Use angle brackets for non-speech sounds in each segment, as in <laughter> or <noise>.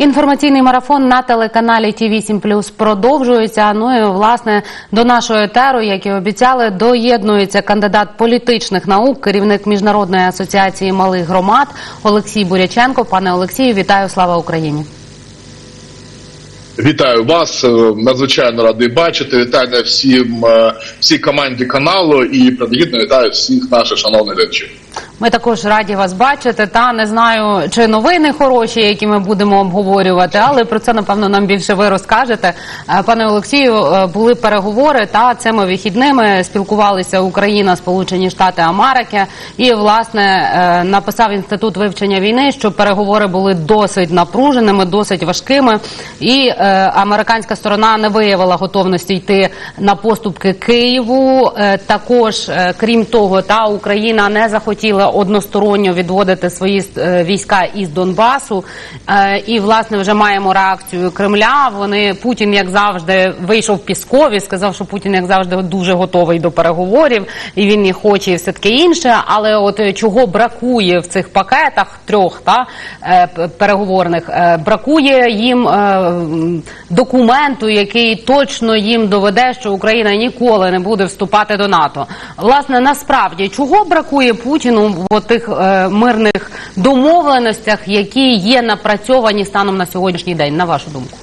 Інформаційний марафон на телеканалі Ті 8 продовжується. Ну і власне до нашого етеру, як і обіцяли, доєднується кандидат політичних наук, керівник міжнародної асоціації малих громад Олексій Буряченко. Пане Олексію, вітаю! Слава Україні! Вітаю вас, е, надзвичайно радий бачити. Вітання всім е, всій команді каналу і принагідно вітаю всіх наших шановних глядачів. Ми також раді вас бачити. Та не знаю, чи новини хороші, які ми будемо обговорювати, але про це напевно нам більше ви розкажете. Е, Пане Олексію, е, були переговори та цими вихідними спілкувалися Україна, Сполучені Штати Америки, і власне е, написав інститут вивчення війни, що переговори були досить напруженими, досить важкими, і американська сторона не виявила готовності йти на поступки Києву. Також, крім того, та Україна не захотіла односторонньо відводити свої е, війська із Донбасу. Е, і власне вже маємо реакцію Кремля. Вони Путін, як завжди, вийшов Пісков і сказав, що Путін, як завжди, дуже готовий до переговорів, і він їх хоче, і все таке інше. Але от е, чого бракує в цих пакетах трьох та переговорних, бракує їм документу, який точно їм доведе, що Україна ніколи не буде вступати до НАТО. Власне, насправді чого бракує Путіну в тих е, мирних домовленостях, які є напрацьовані станом на сьогоднішній день, на вашу думку?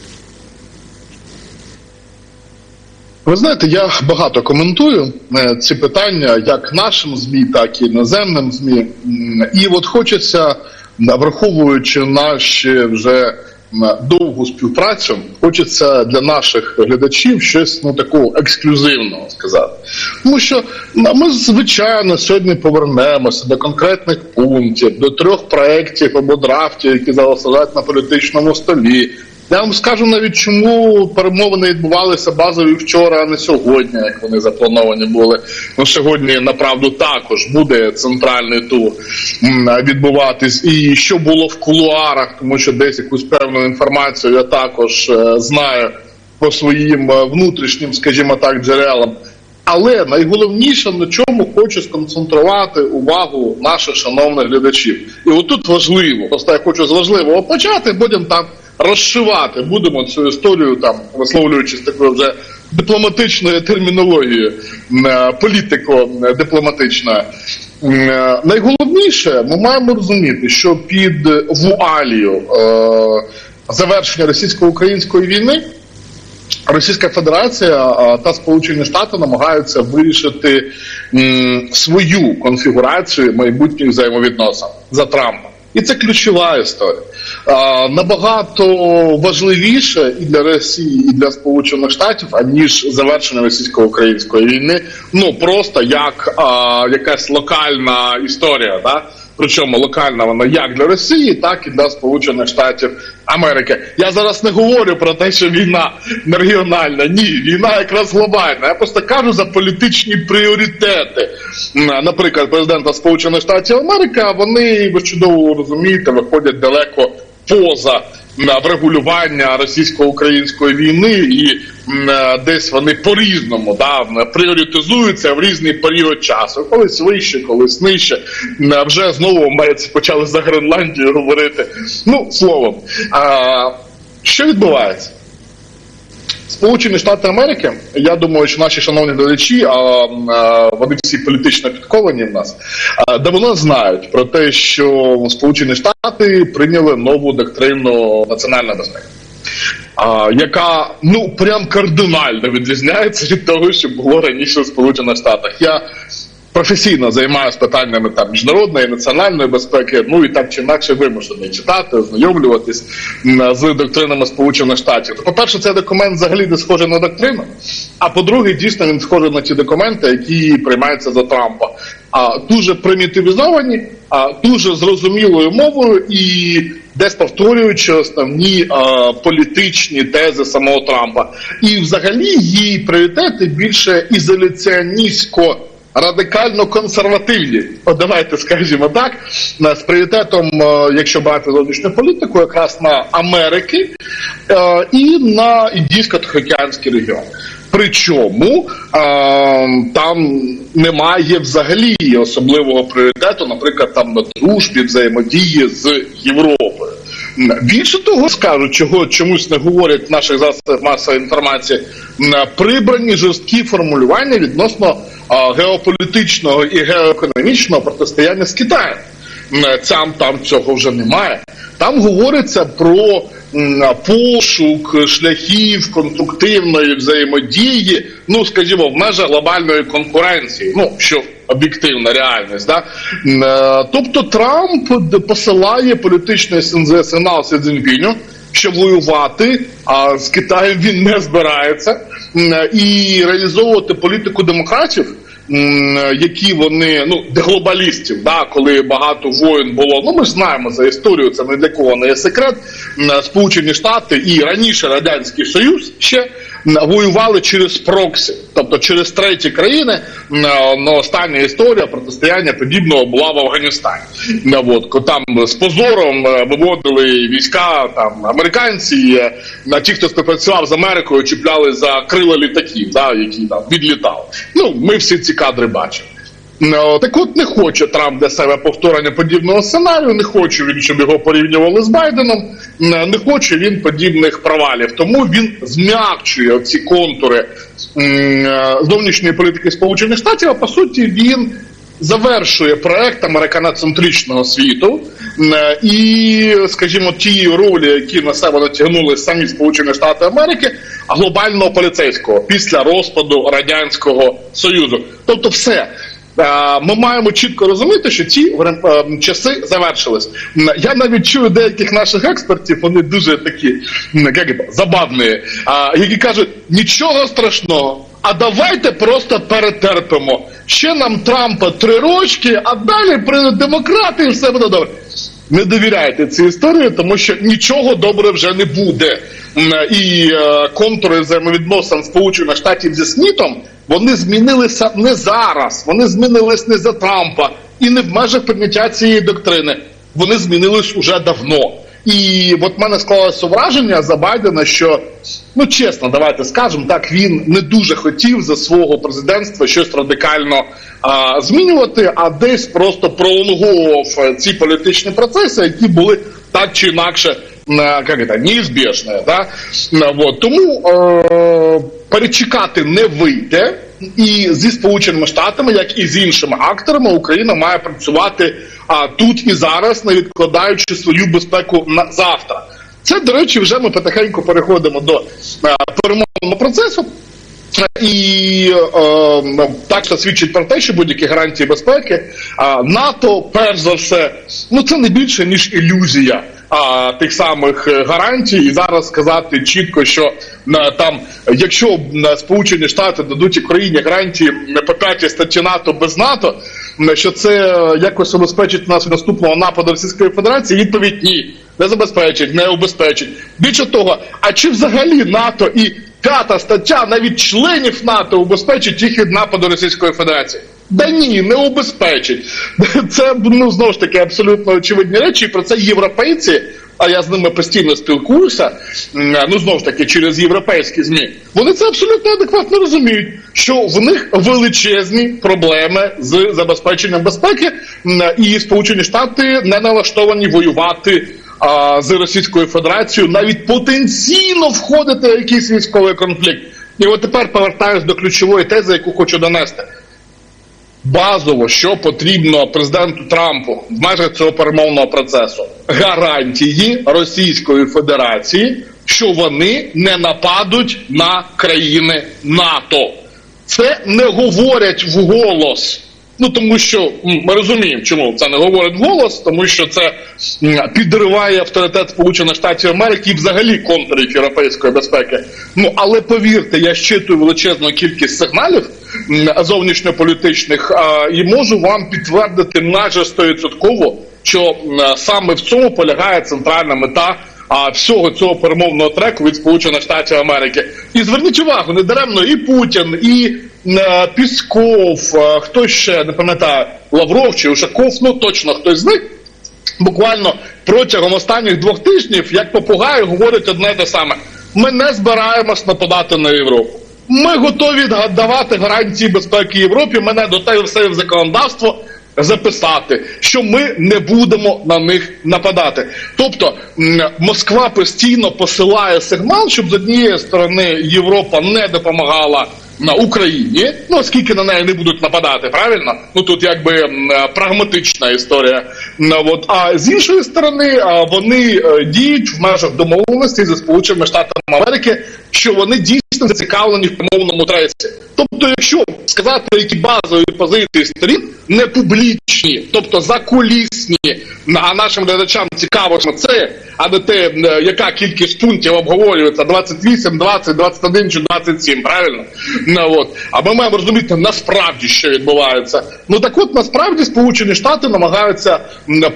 Ви знаєте, я багато коментую е, ці питання як нашим змі, так і іноземним змі. І от хочеться, враховуючи наші вже довгу співпрацю, хочеться для наших глядачів щось ну такого ексклюзивного сказати. Тому що ну, ми звичайно сьогодні повернемося до конкретних пунктів, до трьох проєктів або драфтів, які зараз лежать на політичному столі. Я вам скажу навіть, чому перемовини відбувалися базові вчора, а не сьогодні, як вони заплановані були. Ну сьогодні направду також буде центральний тур відбуватись. І що було в кулуарах, тому що десь якусь певну інформацію я також е, знаю по своїм е, внутрішнім, скажімо так, джерелам. Але найголовніше, на чому хочу сконцентрувати увагу наших шановних глядачів. І отут важливо, просто я хочу з важливого почати, потім там розшивати будемо цю історію, там висловлюючись такою вже дипломатичною термінологією, е, політико-дипломатичною. Е, Найголовніше, ми маємо розуміти, що під вуалію е, завершення російсько-української війни. Російська Федерація та Сполучені Штати намагаються вирішити свою конфігурацію майбутніх взаємовідносин за Трампа. І це ключова історія. Набагато важливіше і для Росії, і для Сполучених Штатів, аніж завершення російсько-української війни. Ну просто як а, якась локальна історія. Да? Причому локальна вона як для Росії, так і для Сполучених Штатів Америки. Я зараз не говорю про те, що війна не регіональна. Ні, війна якраз глобальна. Я просто кажу за політичні пріоритети. Наприклад, президента Сполучених Штатів Америки, вони ви чудово розумієте, виходять далеко поза врегулювання російсько-української війни, і е, десь вони по-різному да, пріоритизуються в різний період часу. Колись вище, колись нижче. Е, Вже знову почали за Гренландію говорити. Ну, словом, а, що відбувається? Сполучені Штати Америки, я думаю, що наші шановні глядачі, а, а, вони всі політично підковані в нас, а, давно знають про те, що Сполучені Штати прийняли нову доктрину національної безпеки. А, яка ну прям кардинально відрізняється від того, що було раніше в Сполучених Штатах. Я професійно займаюся питаннями там міжнародної національної безпеки, ну і так чи інакше вимушений читати, ознайомлюватись з доктринами Сполучених Штатів. То, по-перше, цей документ взагалі не схожий на доктрину. А по-друге, дійсно він схожий на ті документи, які приймаються за Трампа. А дуже примітивізовані, а дуже зрозумілою мовою і десь повторюючи основні а, політичні тези самого Трампа. І взагалі її пріоритети більше ізоляціоністсько радикально консервативні. От давайте скажімо так, з пріоритетом, е, якщо брати зовнішню політику, якраз на Америки е, і на Індійсько-Тихоокеанський регіон. Причому е, там немає взагалі особливого пріоритету, наприклад, там на дружбі взаємодії з Європою. Більше того, скажу, чого чомусь не говорять в наших засобах масової інформації, прибрані жорсткі формулювання відносно геополітичного і геоекономічного протистояння з Китаєм. Там там цього вже немає. Там говориться про пошук шляхів конструктивної взаємодії, ну скажімо, в межах глобальної конкуренції, ну що об'єктивна реальність. Да? Е, Тобто Трамп посилає політичний сигнал Сі Цзіньпіню, що воювати а з Китаєм він не збирається і реалізовувати політику демократів. Які вони ну деглобалістів, да, коли багато воїн було. Ну ми ж знаємо за історію, це не для кого не є секрет. Сполучені Штати і раніше Радянський Союз ще воювали через проксі, тобто через треті країни. М, Ну, остання історія протистояння подібного була в Афганістані. Ну, От, там з позором е, виводили війська там американці, е, на ті, хто співпрацював з Америкою, чіпляли за крила літаків, да, які там відлітали. Ну, ми всі ці кадри бачимо. Ну, так от не хоче Трамп для себе повторення подібного сценарію, не хоче він, щоб його порівнювали з Байденом, не не хоче він подібних провалів. Тому він зм'якчує ці контури е, зовнішньої політики Сполучених Штатів, а по суті він завершує проект американоцентричного світу е, і, скажімо, ті ролі, які на себе натягнули самі Сполучені Штати Америки, глобального поліцейського після розпаду радянського союзу. Тобто, все. Е, Ми маємо чітко розуміти, що ці е, часи завершились. Я навіть чую деяких наших експертів, вони дуже такі як забавні, які кажуть, нічого страшного. А давайте просто перетерпимо. Ще нам Трампа три рочки, а далі прийдуть демократи і все буде добре. Не довіряйте цій історії, тому що нічого добре вже не буде. І е, контури взаємовідносин Сполучених Штатів зі Смітом вони змінилися не зараз, вони змінились не за Трампа і не в межах прийняття цієї доктрини. Вони змінились уже давно. І от мене склалося враження за Байдена, що ну чесно, давайте скажемо так, він не дуже хотів за свого президентства щось радикально а, змінювати, а десь просто пролонговував е, ці політичні процеси, які були так чи інакше на як это, неізбіжні. Да? Вот. Тому е, перечекати не вийде. І зі Сполученими Штатами, як і з іншими акторами, Україна має працювати а, тут і зараз, не відкладаючи свою безпеку на завтра. Це, до речі, вже ми потихеньку переходимо до а, перемовного процесу. І е, ну, так що свідчить про те, що будь-які гарантії безпеки а, НАТО, перш за все, ну це не більше ніж ілюзія а, тих самих е, гарантій. І зараз сказати чітко, що на там, якщо Сполучені Штати дадуть Україні гарантії по п'ятій статті НАТО без НАТО, що це е, якось забезпечить нас наступного нападу Російської Федерації, відповідь ні, не забезпечить, не убезпечить. Більше того, а чи взагалі НАТО і п'ята стаття навіть членів НАТО убезпечить їх від нападу Російської Федерації? Да ні, не убезпечить. <laughs> Це ну знову ж таки абсолютно очевидні речі. Про це європейці, а я з ними постійно спілкуюся. Ну знову ж таки, через європейські змі. Вони це абсолютно адекватно розуміють, що в них величезні проблеми з забезпеченням безпеки, і Сполучені Штати не налаштовані воювати з Російською Федерацією, навіть потенційно входити в якийсь військовий конфлікт. І от тепер повертаюсь до ключової тези, яку хочу донести. Базово, що потрібно президенту Трампу в межах цього перемовного процесу, гарантії Російської Федерації, що вони не нападуть на країни НАТО. Це не говорять вголос. Ну тому що ми розуміємо, чому це не говорить вголос, тому що це підриває авторитет Сполучених Штатів Америки і взагалі контурів європейської безпеки. Ну але повірте, я щитую величезну кількість сигналів зовнішньополітичних і можу вам підтвердити майже стовідсотково, що саме в цьому полягає центральна мета. А всього цього перемовного треку від Сполучених Штатів Америки. І зверніть увагу, недаремно і Путін, і Пісков, е, хто ще не пам'ятаю, Лавров чи Ушаков, ну точно хтось з них. Буквально протягом останніх двох тижнів, як попугаї, говорять одне те саме: ми не збираємось нападати на Європу. Ми готові давати гарантії безпеки Європі. Мене до те все в законодавство. записати, що ми не будемо на них нападати. Тобто Москва постійно посилає сигнал, щоб з однієї сторони Європа не допомагала. На Україні, ну оскільки на неї не будуть нападати, правильно? Ну тут якби е, прагматична історія. М, От а з іншої сторони, вони е, діють в межах домовленості зі Сполученими Штатами Америки, що вони дійсно зацікавлені в помовному треці. Тобто, якщо сказати, які базові позиції сторін не публічні, тобто закулісні, а нашим глядачам цікаво, що це, а не те, яка кількість пунктів обговорюється 28, 20, 21 чи 27, правильно? Ну, от. А ми маємо розуміти насправді, що відбувається. Ну так от насправді Сполучені Штати намагаються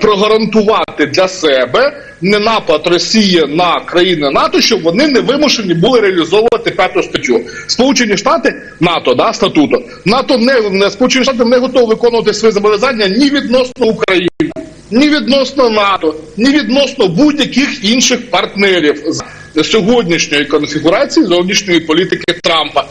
прогарантувати для себе не напад Росії на країни НАТО, щоб вони не вимушені були реалізовувати п'яту статтю. Сполучені Штати НАТО, да, статуту НАТО не, не Сполучені Штати не готові виконувати свої зобов'язання ні відносно України, ні відносно НАТО, ні відносно будь-яких інших партнерів з сьогоднішньої конфігурації зовнішньої політики Трампа.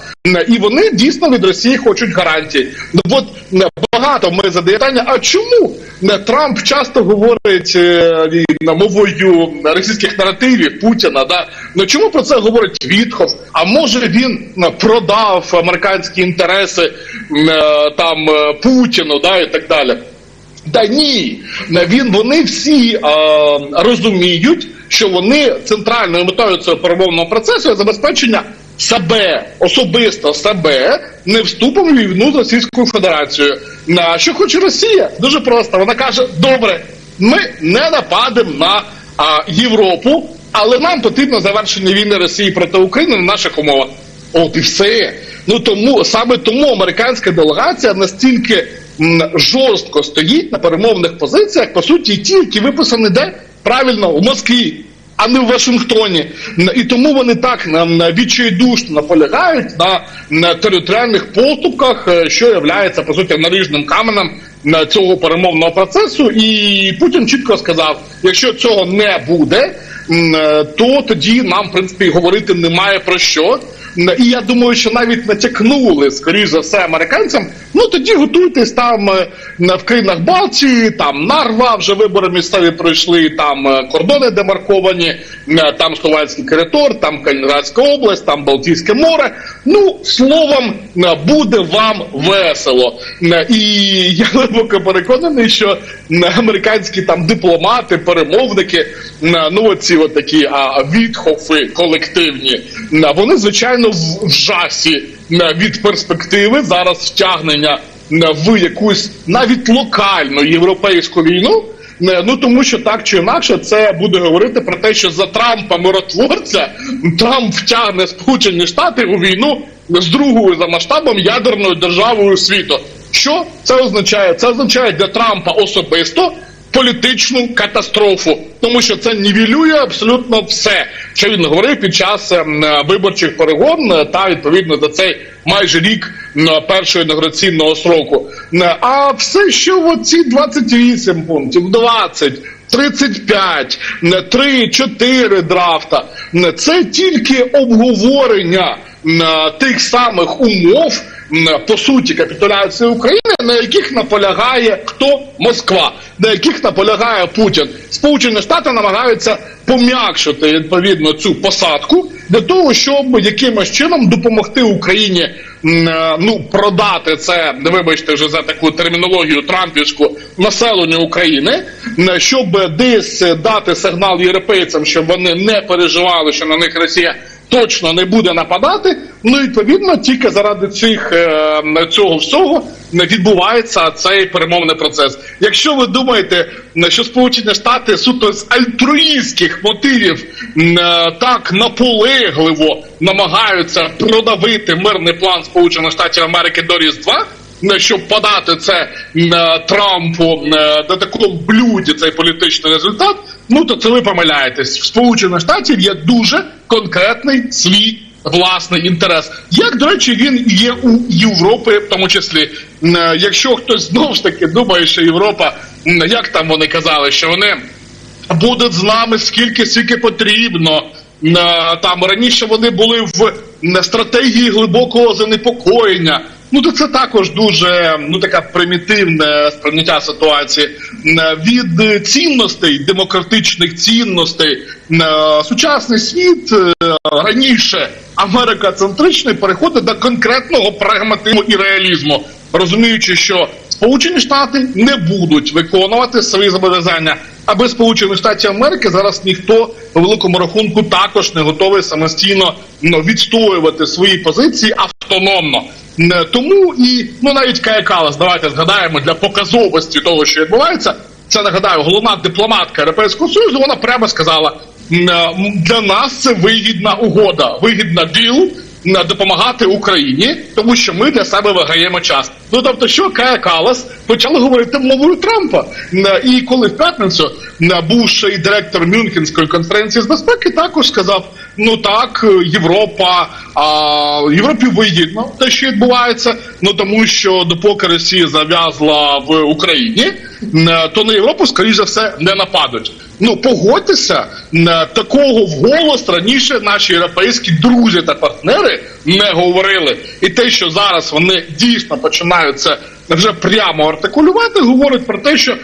І вони дійсно від Росії хочуть гарантій. Ну от е, багато ми задаємо питання, а чому Трамп часто говорить е, на мовою російських наративів Путіна? Да? Ну чому про це говорить Вітхов? А може він е, продав американські інтереси е, там е, Путіну, да, і так далі? Та ні, він вони всі е, розуміють, що вони центральною метою цього перемовного процесу забезпечення себе особисто себе не вступом в війну з Російською Федерацією. На що хоче Росія? Дуже просто. Вона каже: добре, ми не нападемо на а, Європу, але нам потрібно завершення війни Росії проти України на наших умовах. От і все. Ну тому саме тому американська делегація настільки м, жорстко стоїть на перемовних позиціях, по суті, ті, які виписані де правильно у Москві, а не в Вашингтоні. І тому вони так на, на відчайдушно наполягають на, на територіальних поступках, е, що є по суті наріжним каменем на цього перемовного процесу. І Путін чітко сказав: якщо цього не буде, е, то тоді нам в принципі говорити немає про що. І я думаю, що навіть натякнули, скоріш за все, американцям. Ну тоді готуйтесь там е, в країнах Балтії, там Нарва вже вибори місцеві пройшли, там е, кордони демарковані, е, там Словацький коридор, там Калінінградська область, там Балтійське море. Ну, словом, буде вам весело. І я глибоко переконаний, що американські там дипломати, перемовники, ну оці от такі а, відхофи колективні, е, вони звичайно в, в жасі від перспективи зараз втягнення е, в якусь навіть локальну європейську війну. Ну тому що так чи інакше це буде говорити про те, що за Трампа миротворця Трамп втягне Сполучені Штати у війну з другою за масштабом ядерною державою світу. Що це означає? Це означає для Трампа особисто політичну катастрофу, тому що це нівелює абсолютно все, що він говорив під час ем, виборчих перегон е, та відповідно за цей майже рік першого інаугураційного сроку. Е, А все, що в оці 28 пунктів, 20, 35, 3, 4 драфта, це тільки обговорення тих самих умов. По суті, капітуляції України, на яких наполягає хто Москва, на яких наполягає Путін. Сполучені Штати намагаються пом'якшити відповідно цю посадку для того, щоб якимось чином допомогти Україні е, ну продати це, вибачте, вже за таку термінологію трампівську населенню України, м, щоб десь дати сигнал європейцям, щоб вони не переживали, що на них Росія точно не буде нападати. Ну відповідно, тільки заради цих е, цього всього відбувається цей перемовний процес. Якщо ви думаєте, що Сполучені Штати суто з альтруїстських мотивів е, так наполегливо намагаються продавити мирний план Сполучених Штатів Америки до Різдва. Щоб подати це е, Трампу е, на такому блюді цей політичний результат, ну то це ви помиляєтесь. В Сполучених Штатів є дуже конкретний свій власний інтерес. Як, до речі, він є у Європи, в тому числі. Е, Якщо хтось знову ж таки думає, що Європа, як там вони казали, що вони будуть з нами скільки скільки потрібно. Там раніше вони були в стратегії глибокого занепокоєння. Ну то це також дуже ну така примітивне сприйняття ситуації від цінностей, демократичних цінностей. м, Сучасний світ раніше раніше америкоцентричний переходить до конкретного прагматизму і реалізму, розуміючи, що Сполучені Штати не будуть виконувати свої зобов'язання. А без Сполучених Штатів Америки зараз ніхто по великому рахунку також не готовий самостійно ну, відстоювати свої позиції автономно. Тому і ну навіть Кая Калас, давайте згадаємо для показовості того, що відбувається. Це нагадаю, головна дипломатка Європейського Союзу. Вона прямо сказала: м, для нас це вигідна угода, вигідна діл допомагати Україні, тому що ми для себе виграємо час. Ну тобто, що Кая Калас почала говорити мовою Трампа. І коли в п'ятницю бувший директор Мюнхенської конференції з безпеки також сказав: ну так, Європа, а Європі вигідно те, що відбувається. Ну тому що допоки Росія зав'язла в Україні, то на Європу, скоріш за все, не нападуть. Ну погодьтеся, м, такого вголос раніше наші європейські друзі та партнери не говорили. І те, що зараз вони дійсно починають це вже прямо артикулювати, говорить про те, що е,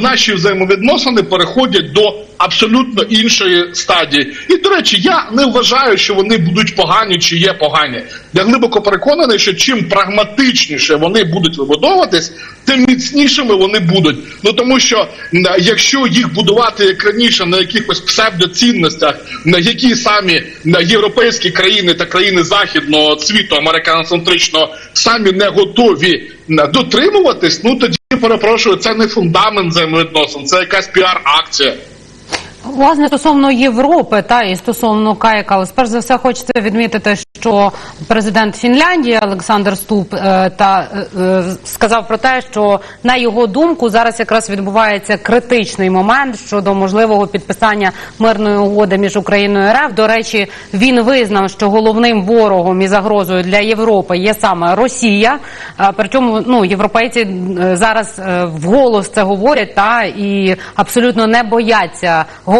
наші взаємовідносини переходять до абсолютно іншої стадії. І до речі, я не вважаю, що вони будуть погані чи є погані. Я глибоко переконаний, що чим прагматичніше вони будуть вибудовуватись, тим міцнішими вони будуть. Ну тому що якщо їх будувати як раніше на якихось псевдоцінностях, на які самі європейські країни та країни західного світу, американоцентричного, самі не готові дотримуватись, ну тоді перепрошую, це не фундамент взаємовідносин, це якась піар-акція. Власне, стосовно Європи та і стосовно Кая Калас, перш за все хочеться відмітити, що президент Фінляндії Олександр Ступ е, та е, е, сказав про те, що на його думку зараз якраз відбувається критичний момент щодо можливого підписання мирної угоди між Україною і РФ. До речі, він визнав, що головним ворогом і загрозою для Європи є саме Росія. Причому ну європейці е, зараз вголос це говорять та і абсолютно не бояться говорити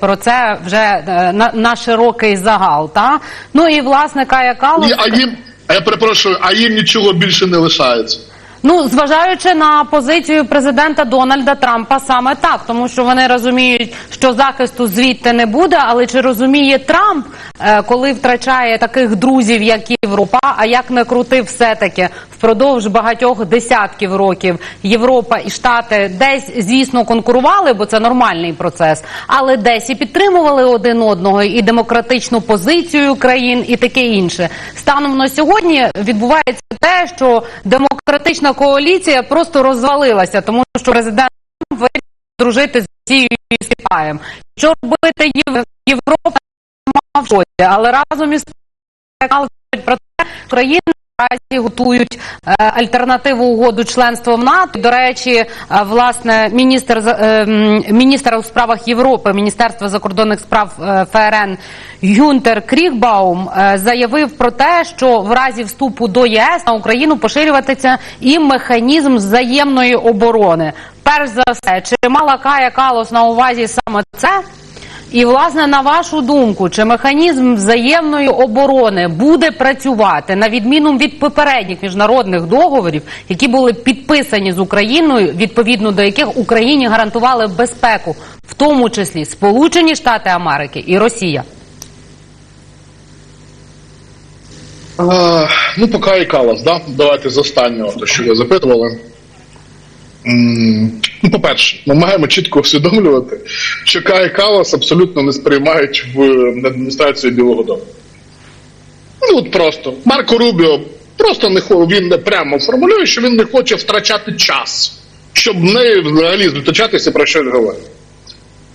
про це вже е, на, на широкий загал. Та ну і власне Кая Калус... І, а їм, я перепрошую, а їм нічого більше не лишається. Ну, зважаючи на позицію президента Дональда Трампа, саме так, тому що вони розуміють, що захисту звідти не буде. Але чи розуміє Трамп, е, коли втрачає таких друзів, як Європа, а як не крути, все таки впродовж багатьох десятків років Європа і Штати десь, звісно, конкурували, бо це нормальний процес, але десь і підтримували один одного і демократичну позицію країн, і таке інше. Станом на сьогодні відбувається те, що демократична коаліція просто розвалилася, тому що президент вирішив дружити з Росією і Китаєм. Що робити Європа мав але разом із про те, країни наразі готують е, альтернативу угоду членства в НАТО. До речі, е, власне, міністр е, міністр у справах Європи, Міністерства закордонних справ ФРН Гюнтер Крігбаум заявив про те, що в разі вступу до ЄС на Україну поширюватиметься і механізм взаємної оборони. Перш за все, чи мала Кая Калос на увазі саме це? І власне на вашу думку, чи механізм взаємної оборони буде працювати на відміну від попередніх міжнародних договорів, які були підписані з Україною, відповідно до яких Україні гарантували безпеку, в тому числі Сполучені Штати Америки і Росія? А, ну, поки і Калас, да? Давайте з останнього, то що ви запитували. Ну, по-перше, ми маємо чітко усвідомлювати, що Кая Калас абсолютно не сприймають в адміністрацію Білого Дому. Ну, от просто. Марко Рубіо просто не він прямо формулює, що він не хоче втрачати час, щоб не взагалі зустрічатися про що говорить.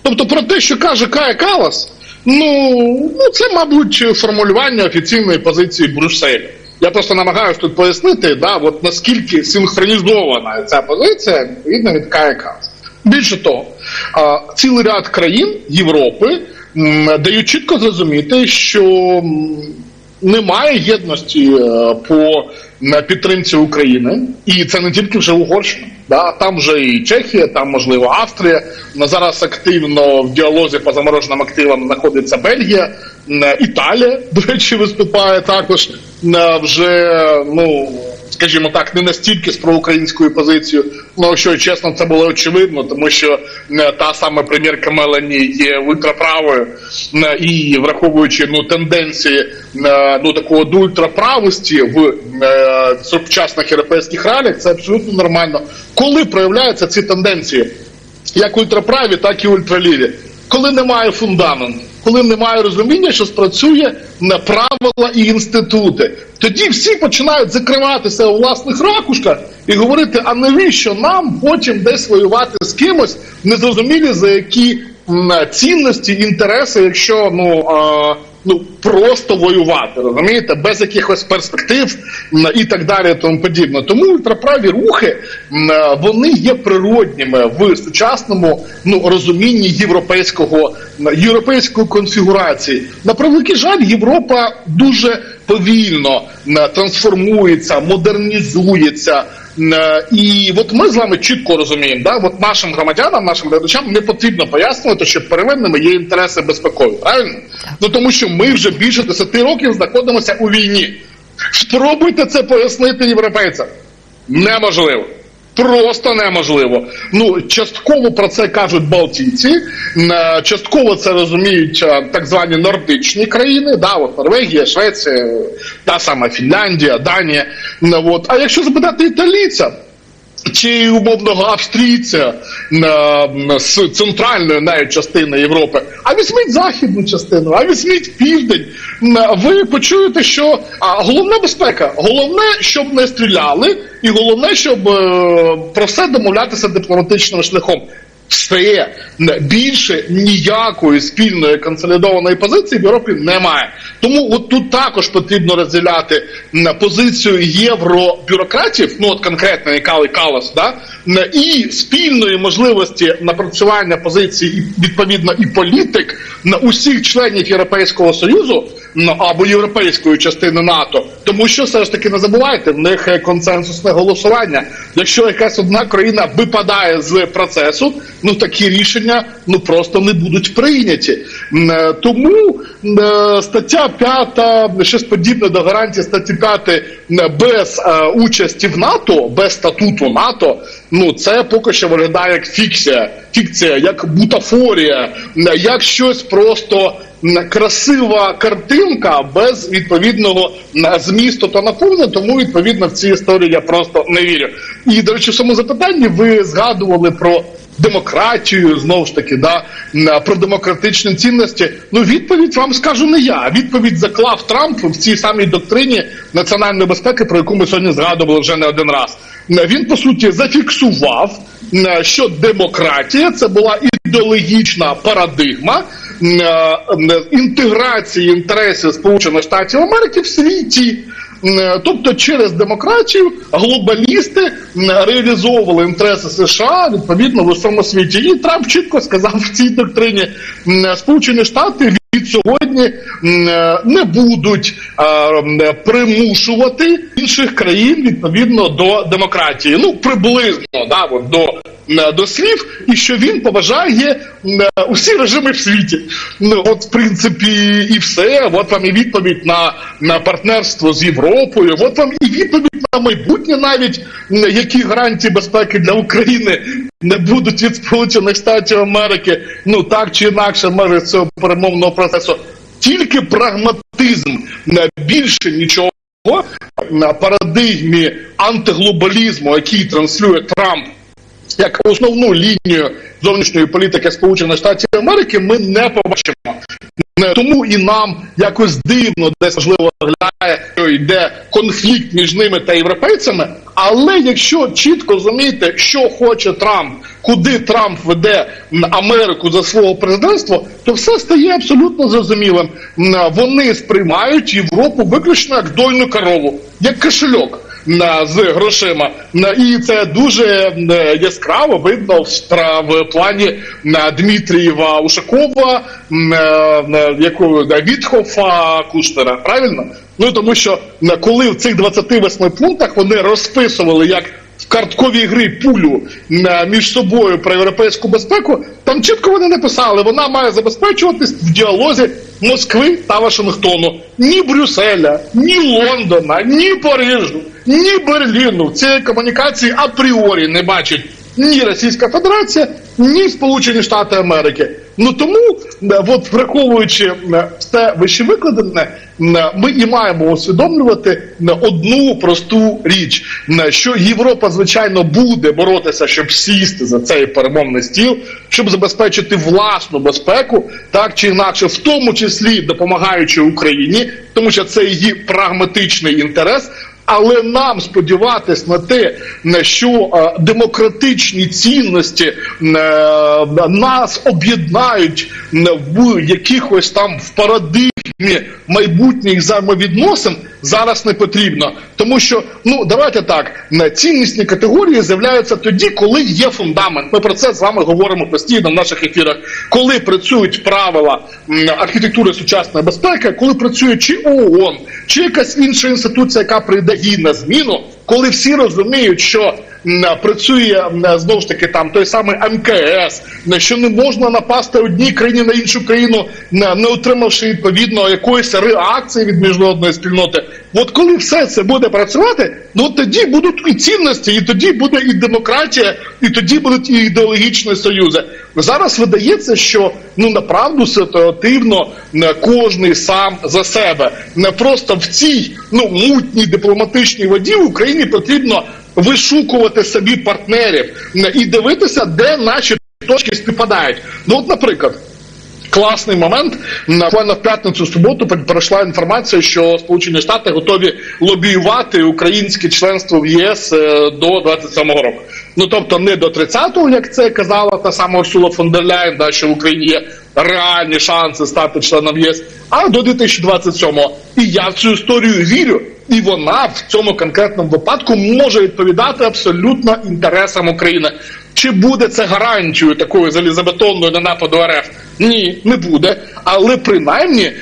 Тобто про те, що каже Кая Калас, ну, ну це, мабуть, формулювання офіційної позиції Брюсселя. Я просто намагаюся тут пояснити, да, от наскільки синхронізована ця позиція відповідно від Кая Більше того, цілий ряд країн Європи дають чітко зрозуміти, що немає єдності е, по підтримці України, і це не тільки вже Угорщина. Да? Там вже і Чехія, там можливо Австрія. Зараз активно в діалозі по замороженим активам знаходиться Бельгія, Італія, до речі, виступає також вже ну скажімо так, не настільки з проукраїнською позицією. Ну що чесно, це було очевидно, тому що е, та сама прем'єрка Мелані є ультраправою е, і враховуючи ну тенденції е, ну такого до ультраправості в сучасних європейських реаліях, це абсолютно нормально. Коли проявляються ці тенденції, як ультраправі, так і ультраліві. Коли немає фундаменту, коли немає розуміння, що спрацює на правила і інститути, тоді всі починають закриватися у власних ракушках і говорити: а навіщо нам потім десь воювати з кимось, незрозумілі за які цінності, інтереси, якщо ну. Ну просто воювати, розумієте, без якихось перспектив і так далі, і тому подібне. Тому ультраправі рухи вони є природніми в сучасному ну розумінні європейського європейської конфігурації. На превеликий жаль, Європа дуже повільно трансформується, модернізується. М, І от ми з вами чітко розуміємо, да, от нашим громадянам, нашим глядачам не потрібно пояснювати, що первинними є інтереси безпекові, правильно? Ну тому що ми вже більше 10 років знаходимося у війні. Спробуйте це пояснити європейцям. Неможливо. Просто неможливо. Ну, частково про це кажуть Балтійці, е, частково це розуміють е, так звані нордичні країни, да, от Норвегія, Швеція, та сама Фінляндія, Данія. Ну, От. А якщо запитати італійця, чи умовного австрійця з центральної навіть частини Європи, а візьміть західну частину, а візьміть південь. Ви почуєте, що а, головна безпека, головне, щоб не стріляли, і головне, щоб е, про все домовлятися дипломатичним шляхом. Все більше ніякої спільної консолідованої позиції в Європі немає. Тому от тут також потрібно розділяти позицію євробюрократів, ну от конкретно Кали Калас, да, і спільної можливості напрацювання позиції і відповідно і політик на усіх членів Європейського союзу або європейської частини НАТО, тому що все ж таки не забувайте, в них консенсусне голосування. Якщо якась одна країна випадає з процесу, ну такі рішення ну просто не будуть прийняті. Е, Тому е, стаття 5, щось подібне до гарантії статті 5 без е, участі в НАТО, без статуту НАТО, ну це поки що виглядає як фікція, фікція, як бутафорія, як щось просто красива картинка без відповідного змісту та наповнення, тому відповідно в цій історії я просто не вірю. І до речі, в цьому запитанні ви згадували про демократію, знову ж таки, да, про демократичні цінності. Ну, відповідь вам скажу не я. Відповідь заклав Трамп в цій самій доктрині національної безпеки, про яку ми сьогодні згадували вже не один раз. Він по суті зафіксував, м, що демократія це була ідеологічна парадигма е, інтеграції інтересів Сполучених Штатів Америки в світі. М, Тобто через демократію глобалісти м, реалізовували інтереси США відповідно в усьому світі. І Трамп чітко сказав в цій доктрині Сполучені Штати сьогодні е, не будуть е, примушувати інших країн відповідно до демократії. Ну приблизно да, от, до. До слів, і що він поважає е, усі режими в світі. Ну, от, в принципі, і все. От вам і відповідь на, на партнерство з Європою. От вам і відповідь на майбутнє, навіть які гарантії безпеки для України не будуть від Сполучених Штатів Америки. Ну так чи інакше, з цього перемовного процесу. Тільки прагматизм не більше нічого на парадигмі антиглобалізму, який транслює Трамп як основну лінію зовнішньої політики Сполучених Штатів Америки, ми не побачимо. Не Тому і нам якось дивно, десь можливо виглядає, що йде конфлікт між ними та європейцями. Але якщо чітко розумієте, що хоче Трамп, куди Трамп веде Америку за свого президентства, то все стає абсолютно зрозумілим. Вони сприймають Європу виключно як дойну корову, як кошельок з грошима. І це дуже е, яскраво видно в плані Дмитрієва Ушакова, м, е, якого Вітхофа Куштера. Правильно? Ну тому що е, коли в цих 28 пунктах вони розписували як. В картковій грі пулю між собою про європейську безпеку, там чітко вони написали, вона має забезпечуватись в діалозі Москви та Вашингтону. Ні Брюсселя, ні Лондона, ні Парижу, ні Берліну цій комунікації апріорі не бачить ні Російська Федерація, ні Сполучені Штати Америки. Ну тому, е, от враховуючи е, все вище викладене, е, ми і маємо усвідомлювати одну просту річ, що Європа, звичайно, буде боротися, щоб сісти за цей перемовний стіл, щоб забезпечити власну безпеку, так чи інакше, в тому числі допомагаючи Україні, тому що це її прагматичний інтерес. Але нам сподіватись на те, на що е, демократичні цінності е, нас об'єднають е, в якихось там в парадигмі майбутніх взаємовідносин, зараз не потрібно. Тому що, ну давайте так, на ціннісні категорії з'являються тоді, коли є фундамент. Ми про це з вами говоримо постійно в наших ефірах. Коли працюють правила архітектури сучасної безпеки, коли працює чи ООН, чи якась інша інституція, яка прийде їй на зміну, коли всі розуміють, що працює знову ж таки там той самий МКС, що не можна напасти одній країні на іншу країну, не отримавши відповідно якоїсь реакції від міжнародної спільноти. От коли все це буде працювати, ну тоді будуть і цінності, і тоді буде і демократія, і тоді будуть і ідеологічні союзи. Зараз видається, що ну направду ситуативно м, кожний сам за себе. Не просто в цій ну мутній дипломатичній воді Україні потрібно вишукувати собі партнерів і дивитися, де наші точки співпадають. Ну, от, наприклад. Класний момент. Буквально в п'ятницю суботу пр- пройшла інформація, що Сполучені Штати готові лобіювати українське членство в ЄС е, до 27-го року. Ну тобто не до 30-го, як це казала та сама Урсула фон дер Ляйн, да, що в Україні є реальні шанси стати членом ЄС, а до 2027-го. І я в цю історію вірю. І вона в цьому конкретному випадку може відповідати абсолютно інтересам України. Чи буде це гарантією такою залізобетонною на нападу РФ? Ні, не буде. Але принаймні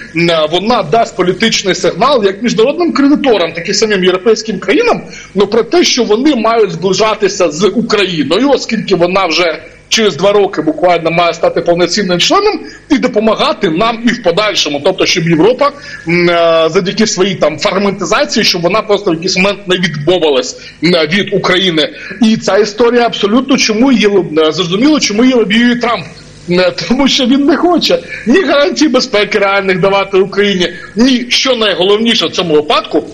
вона дасть політичний сигнал як міжнародним кредиторам, так і самим європейським країнам, ну про те, що вони мають зближатися з Україною, оскільки вона вже через два роки буквально має стати повноцінним членом і допомагати нам і в подальшому. Тобто, щоб Європа е, завдяки своїй там фрагментизації, щоб вона просто в якийсь момент не відмовилась від України. І ця історія абсолютно чому її е, зрозуміло, чому її лобіює Трамп. Не, Тому що він не хоче ні гарантій безпеки реальних давати Україні, ні що найголовніше в цьому випадку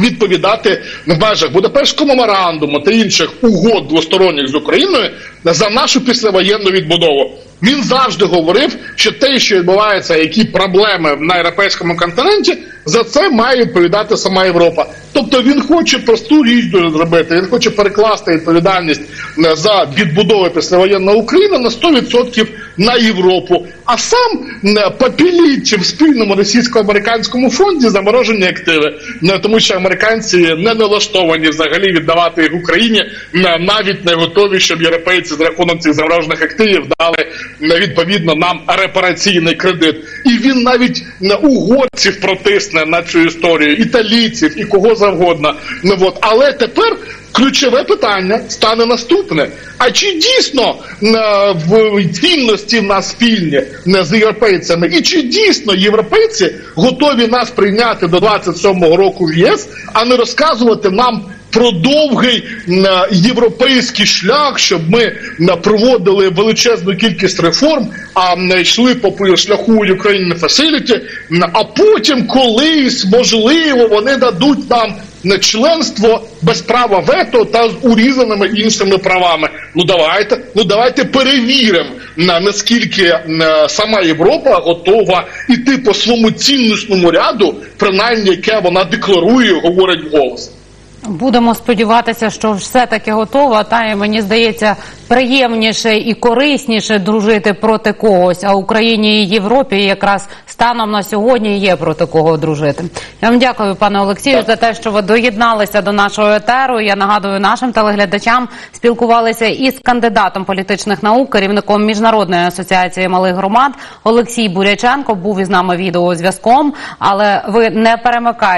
відповідати в межах Будапештського меморандуму та інших угод двосторонніх з Україною за нашу післявоєнну відбудову. Він завжди говорив, що те, що відбувається, які проблеми на європейському континенті, за це має відповідати сама Європа. Тобто він хоче просту річ зробити. Він хоче перекласти відповідальність е, за відбудову післявоєнної України на 100% на Європу, а сам е, попіліть в спільному російсько-американському фонді заморожені активи, Е, тому що американці не налаштовані взагалі віддавати їх Україні, е, навіть не готові, щоб європейці за рахунок цих заморожених активів дали відповідно нам репараційний кредит. І він навіть угорців протисне на цю історію, італійців і кого завгодно. Ну от але тепер. Ключове питання стане наступне: а чи дійсно е, в цінності в нас спільні е, з європейцями, і чи дійсно європейці готові нас прийняти до 27-го року в ЄС, а не розказувати нам про довгий е, європейський шлях, щоб ми е, проводили величезну кількість реформ, а не йшли по шляху Ukraine Facility, а потім колись можливо вони дадуть нам на членство без права вето та з урізаними іншими правами. Ну давайте, ну давайте перевіримо на наскільки е, сама Європа готова іти по своєму ціннісному ряду, принаймні яке вона декларує, говорить вголос. Будемо сподіватися, що все таки готова. Та і мені здається, приємніше і корисніше дружити проти когось. А Україні і Європі якраз станом на сьогодні є проти кого дружити. Я вам дякую, пане Олексію, за те, що ви доєдналися до нашого етеру. Я нагадую нашим телеглядачам, спілкувалися із кандидатом політичних наук, керівником міжнародної асоціації малих громад Олексій Буряченко. Був із нами відеозв'язком, але ви не перемикайте.